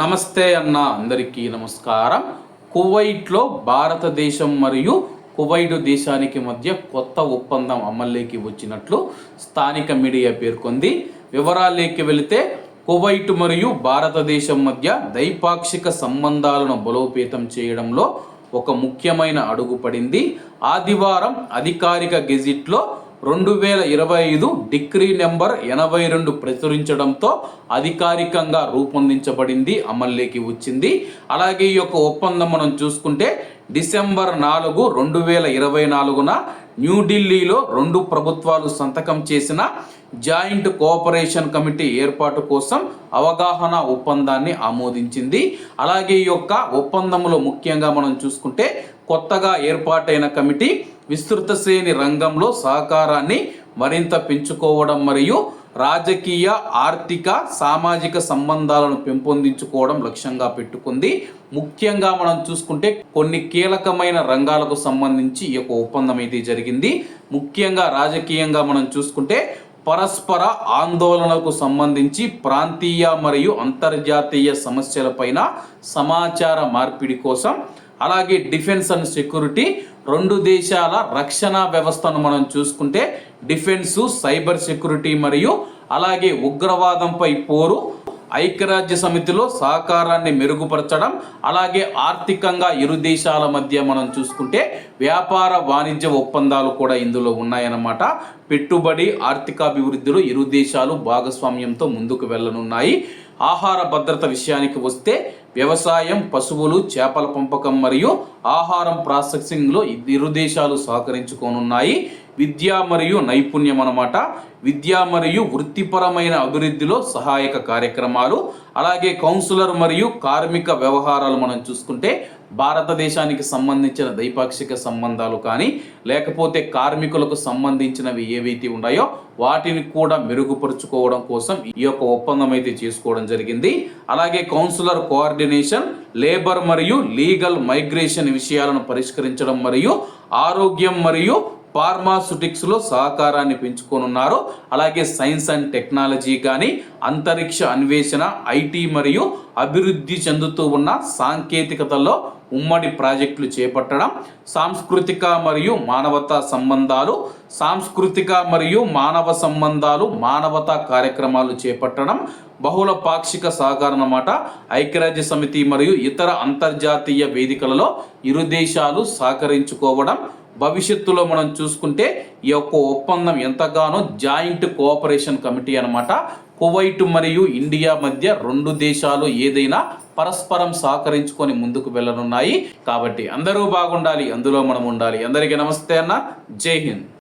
నమస్తే అన్న అందరికీ నమస్కారం. కువైట్లో భారతదేశం మరియు కువైట్ దేశానికి మధ్య కొత్త ఒప్పందం అమల్లోకి వచ్చినట్లు స్థానిక మీడియా పేర్కొంది. వివరాల్లోకి వెళితే కువైట్ మరియు భారతదేశం మధ్య ద్వైపాక్షిక సంబంధాలను బలోపేతం చేయడంలో ఒక ముఖ్యమైన అడుగు పడింది. ఆదివారం అధికారిక గెజిట్లో రెండు వేల ఇరవై ఐదు డిగ్రీ నెంబర్ ఎనభై రెండు ప్రచురించడంతో అధికారికంగా రూపొందించబడింది అమల్లోకి వచ్చింది. అలాగే ఈ యొక్క ఒప్పందం మనం చూసుకుంటే డిసెంబర్ నాలుగు రెండు వేల ఇరవై నాలుగున న్యూఢిల్లీలో రెండు ప్రభుత్వాలు సంతకం చేసిన జాయింట్ కోఆపరేషన్ కమిటీ ఏర్పాటు కోసం అవగాహన ఒప్పందాన్ని ఆమోదించింది. అలాగే ఈ యొక్క ఒప్పందంలో ముఖ్యంగా మనం చూసుకుంటే కొత్తగా ఏర్పాటైన కమిటీ విస్తృత శ్రేణి రంగంలో సహకారాన్ని మరింత పెంచుకోవడం మరియు రాజకీయ ఆర్థిక సామాజిక సంబంధాలను పెంపొందించుకోవడం లక్ష్యంగా పెట్టుకుంది. ముఖ్యంగా మనం చూసుకుంటే కొన్ని కీలకమైన రంగాలకు సంబంధించి ఈ యొక్క ఒప్పందం అయితే జరిగింది. ముఖ్యంగా రాజకీయంగా మనం చూసుకుంటే పరస్పర ఆందోళనలకు సంబంధించి ప్రాంతీయ మరియు అంతర్జాతీయ సమస్యలపైన సమాచార మార్పిడి కోసం అలాగే డిఫెన్స్ అండ్ సెక్యూరిటీ రెండు దేశాల రక్షణ వ్యవస్థను మనం చూసుకుంటే డిఫెన్స్ సైబర్ సెక్యూరిటీ మరియు అలాగే ఉగ్రవాదంపై పోరు ఐక్యరాజ్య సమితిలో సహకారాన్ని మెరుగుపరచడం అలాగే ఆర్థికంగా ఇరు దేశాల మధ్య మనం చూసుకుంటే వ్యాపార వాణిజ్య ఒప్పందాలు కూడా ఇందులో ఉన్నాయన్నమాట. పెట్టుబడి ఆర్థికాభివృద్ధిలో ఇరు దేశాలు భాగస్వామ్యంతో ముందుకు వెళ్ళనున్నాయి. ఆహార భద్రత విషయానికి వస్తే వ్యవసాయం పశువులు చేపల పెంపకం మరియు ఆహారం ప్రాసెసింగ్లో ఇరు దేశాలు సహకరించుకోనున్నాయి. విద్య మరియు నైపుణ్యం అనమాట విద్య మరియు వృత్తిపరమైన అభివృద్ధిలో సహాయక కార్యక్రమాలు. అలాగే కౌన్సిలర్ మరియు కార్మిక వ్యవహారాలు మనం చూసుకుంటే భారతదేశానికి సంబంధించిన ద్వైపాక్షిక సంబంధాలు కానీ లేకపోతే కార్మికులకు సంబంధించినవి ఏవైతే ఉన్నాయో వాటిని కూడా మెరుగుపరుచుకోవడం కోసం ఈ యొక్క ఒప్పందం అయితే చేసుకోవడం జరిగింది. అలాగే కౌన్సిలర్ కోఆర్డినేషన్ లేబర్ మరియు లీగల్ మైగ్రేషన్ విషయాలను పరిష్కరించడం మరియు ఆరోగ్యం మరియు ఫార్మాసుటిక్స్లో సహకారాన్ని పెంచుకోనున్నారు. అలాగే సైన్స్ అండ్ టెక్నాలజీ కానీ అంతరిక్ష అన్వేషణ ఐటీ మరియు అభివృద్ధి చెందుతూ ఉన్న సాంకేతికతలో ఉమ్మడి ప్రాజెక్టులు చేపట్టడం సాంస్కృతిక మరియు మానవతా సంబంధాలు సాంస్కృతిక మరియు మానవ సంబంధాలు మానవతా కార్యక్రమాలు చేపట్టడం బహుళ పాక్షిక సహకారం అన్నమాట. ఐక్యరాజ్య సమితి మరియు ఇతర అంతర్జాతీయ వేదికలలో ఇరు దేశాలు సహకరించుకోవడం భవిష్యత్తులో మనం చూసుకుంటే ఈ యొక్క ఒప్పందం ఎంతగానో జాయింట్ కోఆపరేషన్ కమిటీ అనమాట కువైట్ మరియు ఇండియా మధ్య రెండు దేశాలు ఏదైనా పరస్పరం సహకరించుకొని ముందుకు వెళ్ళనున్నాయి. కాబట్టి అందరూ బాగుండాలి అందులో మనం ఉండాలి. అందరికీ నమస్తే అన్న. జై హింద్.